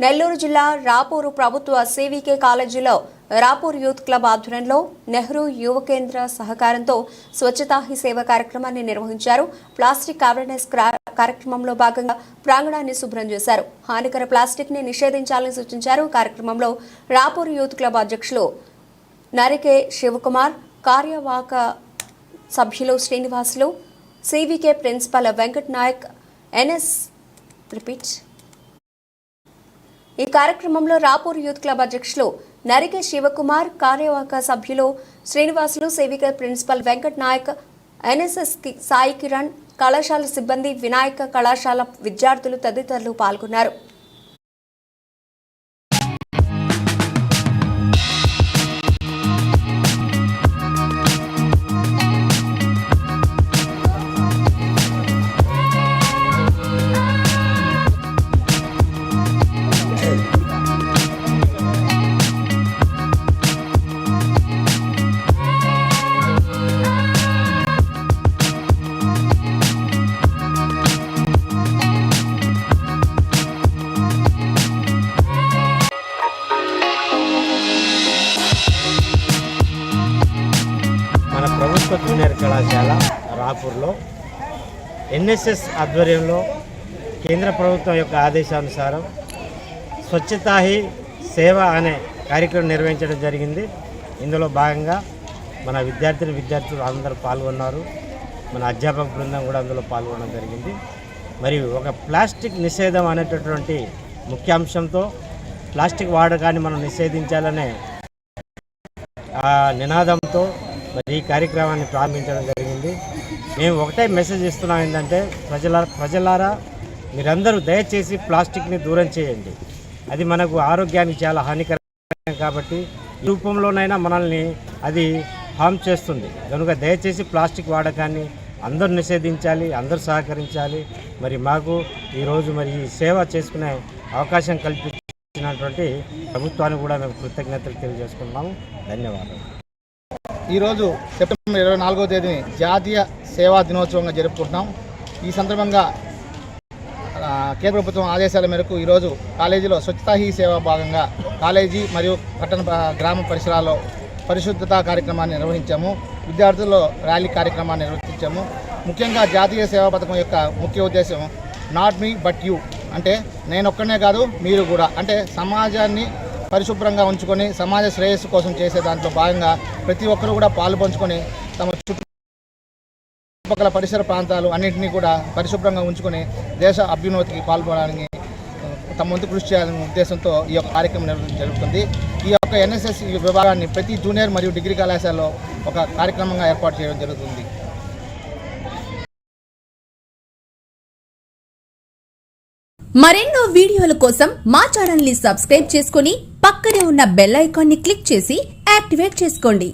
నెల్లూరు జిల్లా రాపూరు ప్రభుత్వ సివికే కాలేజీలో రాపూర్ యూత్ క్లబ్ ఆధ్వర్యంలో నెహ్రూ యువ కేంద్ర సహకారంతో స్వచ్ఛతా హీ సేవ కార్యక్రమాన్ని నిర్వహించారు. ప్లాస్టిక్ అవేర్నెస్ క్రా- కార్యక్రమంలో భాగంగా ప్రాంగణాన్ని శుభ్రం చేశారు. హానికర ప్లాస్టిక్ని నిషేధించాలని సూచించారు. కార్యక్రమంలో రాపూర్ యూత్ క్లబ్ అధ్యక్షులు నరికే శివకుమార్ కార్యవాహక సభ్యులు Srinivasulu CVK principal Venkat Nayak NS repeat ఈ కార్యక్రమంలో రాపూర్ యూత్ క్లబ్ అధ్యక్షులు నరికే శివకుమార్ కార్యవాహక సభ్యులు శ్రీనివాసులు సేవిక ప్రిన్సిపల్ వెంకట్ నాయక్ ఎన్ఎస్ఎస్ సాయి కిరణ్ కళాశాల సిబ్బంది వినాయక కళాశాల విద్యార్థులు తదితరులు పాల్గొన్నారు. ప్రభుత్వ జూనియర్ కళాశాల రాపూర్లో. ఎన్ఎస్ఎస్ ఆధ్వర్యంలో కేంద్ర ప్రభుత్వం యొక్క ఆదేశానుసారం స్వచ్ఛతాహి సేవ అనే కార్యక్రమం నిర్వహించడం జరిగింది. ఇందులో భాగంగా మన విద్యార్థులు విద్యార్థులు అందరూ పాల్గొన్నారు. మన అధ్యాపక బృందం కూడా అందులో పాల్గొనడం జరిగింది. మరియు ఒక ప్లాస్టిక్ నిషేధం అనేటటువంటి ముఖ్యాంశంతో ప్లాస్టిక్ వాడకాన్ని మనం నిషేధించాలనే ఆ నినాదంతో మరి ఈ కార్యక్రమాన్ని ప్రారంభించడం జరిగింది. మేము ఒకటే మెసేజ్ ఇస్తున్నాం ఏంటంటే ప్రజల ప్రజలారా మీరందరూ దయచేసి ప్లాస్టిక్ని దూరం చేయండి. అది మనకు ఆరోగ్యానికి చాలా హానికరం కాబట్టి ఈ రూపంలోనైనా మనల్ని అది హామ్ చేస్తుంది. కనుక దయచేసి ప్లాస్టిక్ వాడకాన్ని అందరూ నిషేధించాలి అందరూ సహకరించాలి. మరి మాకు ఈరోజు మరి ఈ సేవ చేసుకునే అవకాశం కల్పించినటువంటి ప్రభుత్వానికి కూడా మేము కృతజ్ఞతలు తెలియజేసుకున్నాము ధన్యవాదాలు. ఈరోజు సెప్టెంబర్ ఇరవై నాలుగో తేదీని జాతీయ సేవా దినోత్సవంగా జరుపుకుంటున్నాం. ఈ సందర్భంగా కేంద్ర ప్రభుత్వం ఆదేశాల మేరకు ఈరోజు కాలేజీలో స్వచ్ఛతా హీ సేవ భాగంగా కాలేజీ మరియు పట్టణ గ్రామ పరిసరాల్లో పరిశుద్ధత కార్యక్రమాన్ని నిర్వహించాము. విద్యార్థుల్లో ర్యాలీ కార్యక్రమాన్ని నిర్వహించాము ముఖ్యంగా జాతీయ సేవా పథకం యొక్క ముఖ్య ఉద్దేశం నాట్ మీ బట్ యూ. అంటే నేను ఒక్కనే కాదు మీరు కూడా. అంటే సమాజాన్ని పరిశుభ్రంగా ఉంచుకొని సమాజ శ్రేయస్సు కోసం చేసే దాంట్లో భాగంగా ప్రతి ఒక్కరూ కూడా పాలు పంచుకొని తమ చుట్టుపక్కల పరిసర ప్రాంతాలు అన్నింటినీ కూడా పరిశుభ్రంగా ఉంచుకొని దేశ అభ్యున్నతికి పాల్గొనడానికి తమ వంతు కృషి చేయాలనే ఉద్దేశంతో ఈ యొక్క కార్యక్రమం జరుగుతుంది. ఈ యొక్క ఎన్ఎస్ఎస్ విభాగాన్ని ప్రతి జూనియర్ మరియు డిగ్రీ కళాశాలలో ఒక కార్యక్రమంగా ఏర్పాటు చేయడం జరుగుతుంది. మరెన్నో వీడియోల కోసం మా ఛానల్ని సబ్స్క్రైబ్ చేసుకుని పక్కనే ఉన్న బెల్ ఐకాన్ని క్లిక్ చేసి యాక్టివేట్ చేసుకోండి.